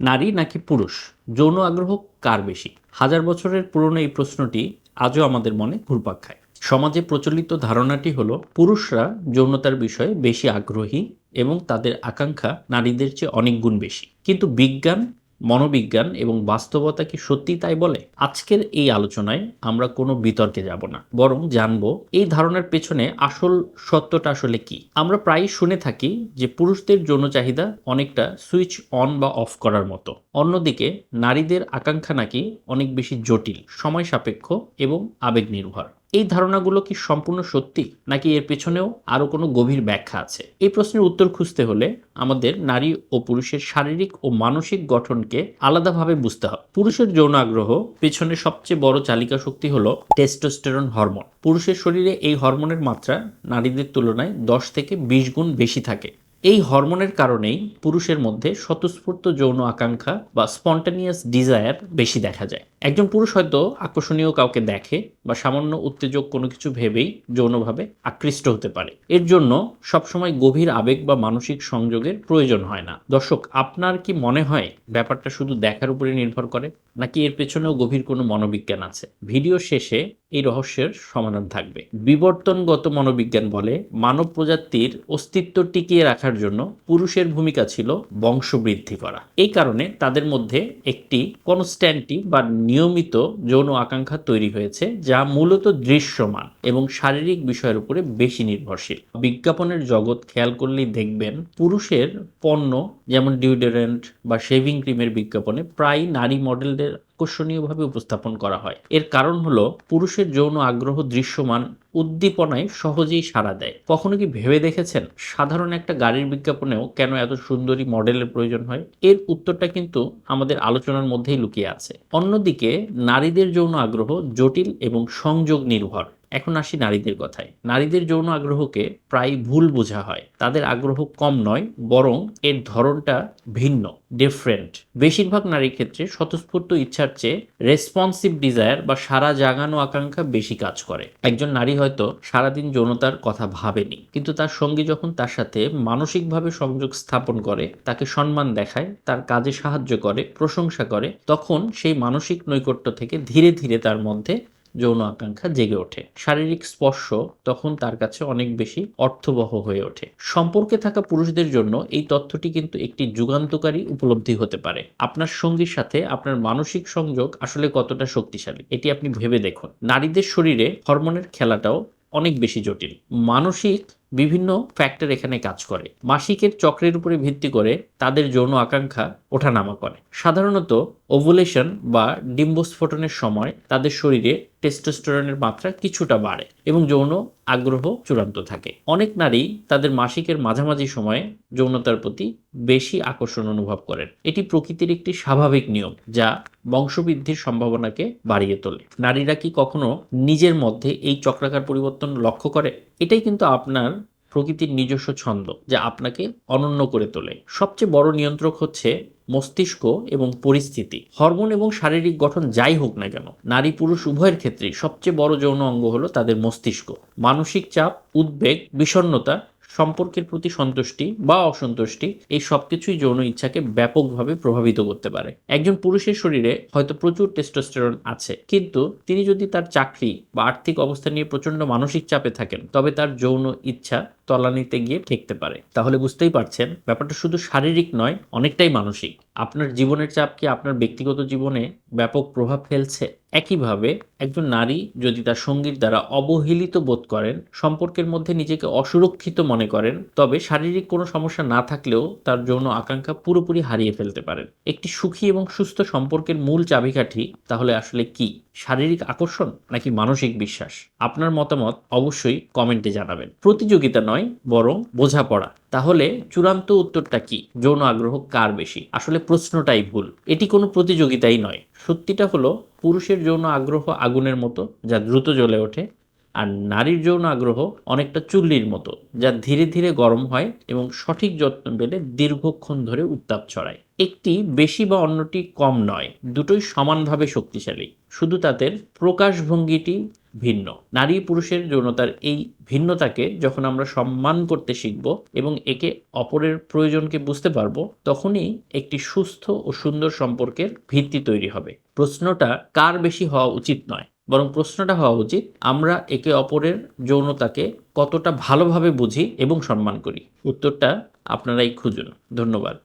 নারী নাকি পুরুষ? যৌন আগ্রহ কার বেশি? হাজার বছরের পুরনো এই প্রশ্নটি আজও আমাদের মনে ঘুরপাক খায়। সমাজে প্রচলিত ধারণাটি হলো, পুরুষরা যৌনতার বিষয়ে বেশি আগ্রহী এবং তাদের আকাঙ্ক্ষা নারীদের চেয়ে অনেক গুণ বেশি। কিন্তু বিজ্ঞান মনোবিজ্ঞান এবং বাস্তবতা কি সত্যি তাই বলে? আজকের এই আলোচনায় আমরা কোনো বিতর্কে যাব না, বরং জানব এই ধারণার পেছনে আসল সত্যটা আসলে কি। আমরা প্রায়ই শুনে থাকি যে পুরুষদের যৌন চাহিদা অনেকটা সুইচ অন বা অফ করার মতো। অন্যদিকে নারীদের আকাঙ্ক্ষা নাকি অনেক বেশি জটিল, সময় সাপেক্ষ এবং আবেগ নির্ভর। এই ধারণাগুলো কি সম্পূর্ণ সত্যি, নাকি এর পেছনেও আরও কোনো গভীর ব্যাখ্যা আছে? এই প্রশ্নের উত্তর খুঁজতে হলে আমাদের নারী ও পুরুষের শারীরিক ও মানসিক গঠনকে আলাদাভাবে বুঝতে হবে। পুরুষের যৌন আগ্রহ পেছনে সবচেয়ে বড় চালিকা শক্তি হলো টেস্টোস্টেরন হরমোন পুরুষের শরীরে এই হরমোনের মাত্রা নারীদের তুলনায় দশ থেকে বিশ গুণ বেশি থাকে। এই হরমোনের কারণেই পুরুষের মধ্যে স্বতঃস্ফূর্ত যৌন আকাঙ্ক্ষা বা স্পন্টানিয়াস ডিজায়ার বেশি দেখা যায়। একজন পুরুষ হয়তো আকর্ষণীয় কাউকে দেখে বা সামান্য উত্তেজক কোনো কিছু ভেবেই যৌনভাবে আকৃষ্ট হতে পারে। এর জন্য সবসময় গভীর আবেগ বা মানসিক সংযোগের প্রয়োজন হয় না। দর্শক, আপনার কি মনে হয় ব্যাপারটা শুধু দেখার উপরে নির্ভর করে, নাকি এর পেছনেও গভীর কোনো মনোবিজ্ঞান আছে? ভিডিও শেষে এই রহস্যের সমাধান থাকবে। বিবর্তনগত মনোবিজ্ঞান বলে মানব প্রজাতির অস্তিত্ব টিকিয়ে রাখার জন্য পুরুষের ভূমিকা ছিল বংশবৃদ্ধি করা। এই কারণে তাদের মধ্যে একটি কনস্ট্যান্টি বা নিয়মিত যৌন আকাঙ্ক্ষা তৈরি হয়েছে, যা মূলত দৃশ্যমান এবং শারীরিক বিষয়ের উপরে বেশি নির্ভরশীল। বিজ্ঞাপনের জগৎ খেয়াল করলেই দেখবেন পুরুষের পণ্য, যেমন ডিওডোরেন্ট বা শেভিং ক্রিমের বিজ্ঞাপনে প্রায় নারী মডেলদের আকর্ষণীয়ভাবে উপস্থাপন করা হয়। এর কারণ হলো, পুরুষের যৌন আগ্রহ দৃশ্যমান উদ্দীপনায় সহজেই সাড়া দেয়। কখনো কি ভেবে দেখেছেন? সাধারণ একটা গাড়ির বিজ্ঞাপনেও কেন এত সুন্দরী মডেলের প্রয়োজন হয়? এর উত্তরটা কিন্তু আমাদের আলোচনার মধ্যেই লুকিয়ে আছে। অন্যদিকে, নারীদের যৌন আগ্রহ জটিল এবং সংযোগ নির্ভর। এখন আসি নারীদের কথায়। নারীদের যৌন আগ্রহকে প্রায় ভুল বোঝা হয়। তাদের আগ্রহ কম নয়, বরং এর ধরনটা ভিন্ন ডিফারেন্ট বেশিরভাগ নারীর ক্ষেত্রে স্বতঃস্ফূর্ত ইচ্ছার চেয়ে রেসপন্সিভ ডিজায়ার বা সারা জাগানো আকাঙ্ক্ষা বেশি কাজ করে। একজন নারী হয়তো সারাদিন যৌনতার কথা ভাবেনি, কিন্তু তার সঙ্গী যখন তার সাথে মানসিকভাবে সংযোগ স্থাপন করে, তাকে সম্মান দেখায়, তার কাজে সাহায্য করে, প্রশংসা করে, তখন সেই মানসিক নৈকট্য থেকে ধীরে ধীরে তার মধ্যে যৌন আকাঙ্ক্ষা জেগে ওঠে। শারীরিক স্পর্শ তখন তার কাছে অনেক বেশি অর্থবহ হয়ে ওঠে। সম্পর্কে থাকা পুরুষদের জন্য এই তথ্যটি কিন্তু একটি যুগান্তকারী উপলব্ধি হতে পারে। আপনার সঙ্গীর সাথে আপনার মানসিক সংযোগ আসলে কতটা শক্তিশালী, এটি আপনি ভেবে দেখুন। নারীদের শরীরে হরমোনের খেলাটাও অনেক বেশি জটিল। মানসিক বিভিন্ন ফ্যাক্টর এখানে কাজ করে। মাসিকের চক্রের উপরে ভিত্তি করে তাদের যৌন আকাঙ্ক্ষা ওঠানামা করে। সাধারণত ওভুলেশন বা ডিম্বস্ফোটনের সময় তাদের শরীরে টেস্টোস্টেরনের মাত্রা কিছুটা বাড়ে এবং যৌন আগ্রহ চূড়ান্ত থাকে। অনেক নারী তাদের মাসিকের মাঝামাঝি সময়ে যৌনতার প্রতি বেশি আকর্ষণ অনুভব করেন। এটি প্রকৃতির একটি স্বাভাবিক নিয়ম যা বংশবৃদ্ধির সম্ভাবনাকে বাড়িয়ে তোলে। নারীরা কি কখনো নিজের মধ্যে এই চক্রাকার পরিবর্তন লক্ষ্য করে? এটাই কিন্তু আপনার প্রকৃতির নিজস্ব ছন্দ যা আপনাকে অনন্য করে তোলে। সবচেয়ে বড় নিয়ন্ত্রক হচ্ছে মস্তিষ্ক এবং পরিস্থিতি। হরমোন এবং শারীরিক গঠন যাই হোক না কেন, নারী পুরুষ উভয়ের ক্ষেত্রেই সবচেয়ে বড় যৌন অঙ্গ হলো তাদের মস্তিষ্ক। মানসিক চাপ, উদ্বেগ, বিষণ্ণতা, সম্পর্কের প্রতি সন্তুষ্টি বা অসন্তুষ্টি, এই সবকিছুই যৌন ইচ্ছাকে ব্যাপকভাবে প্রভাবিত করতে পারে। একজন পুরুষের শরীরে হয়তো প্রচুর টেস্টোস্টেরন আছে, কিন্তু তিনি যদি তার চাকরি বা আর্থিক অবস্থা নিয়ে প্রচণ্ড মানসিক চাপে থাকেন, তবে তার যৌন ইচ্ছা তলানিতে গিয়ে ঠেকতে পারে। তাহলে বুঝতেই পারছেন, ব্যাপারটা শুধু শারীরিক নয়, অনেকটাই মানসিক। আপনার জীবনের চাপ কি আপনার ব্যক্তিগত জীবনে ব্যাপক প্রভাব ফেলছে? একইভাবে একজন নারী যদি তার সঙ্গীর দ্বারা অবহেলিত বোধ করেন, সম্পর্কের মধ্যে নিজেকে অসুরক্ষিত মনে করেন, তবে শারীরিক কোনো সমস্যা না থাকলেও তার যৌন আকাঙ্ক্ষা পুরোপুরি হারিয়ে ফেলতে পারেন। একটি সুখী এবং সুস্থ সম্পর্কের মূল চাবিকাঠি তাহলে আসলে কি? শারীরিক আকর্ষণ নাকি মানসিক বিশ্বাস? আপনার মতামত অবশ্যই কমেন্টে জানাবেন। প্রতিযোগিতা নয়, বরং বোঝাপড়া। তাহলে চূড়ান্ত উত্তরটা কি? যৌন আগ্রহ কার বেশি? আসলে প্রশ্নটাই ভুল। এটি কোনো প্রতিযোগিতাই নয়। সত্যিটা হলো, পুরুষের যৌন আগ্রহ আগুনের মতো, যা দ্রুত জ্বলে ওঠে, আর নারীর যৌন আগ্রহ অনেকটা চুল্লির মতো, যা ধীরে ধীরে গরম হয় এবং সঠিক যত্ন পেলে দীর্ঘক্ষণ ধরে উত্তাপ ছড়ায়। একটি বেশি বা অন্যটি কম নয়, দুটোই সমানভাবে শক্তিশালী। শুধু তাদের প্রকাশভঙ্গিটি ভিন্ন। নারী পুরুষের যৌনতার এই ভিন্নতাকে যখন আমরা সম্মান করতে শিখব এবং একে অপরের প্রয়োজনকে বুঝতে পারব, তখনই একটি সুস্থ ও সুন্দর সম্পর্কের ভিত্তি তৈরি হবে। প্রশ্নটা কার বেশি হওয়া উচিত নয়, বরং প্রশ্নটা হওয়া উচিত আমরা একে অপরের যৌনতাকে কতটা ভালোভাবে বুঝি এবং সম্মান করি। উত্তরটা আপনারাই খুঁজুন। ধন্যবাদ।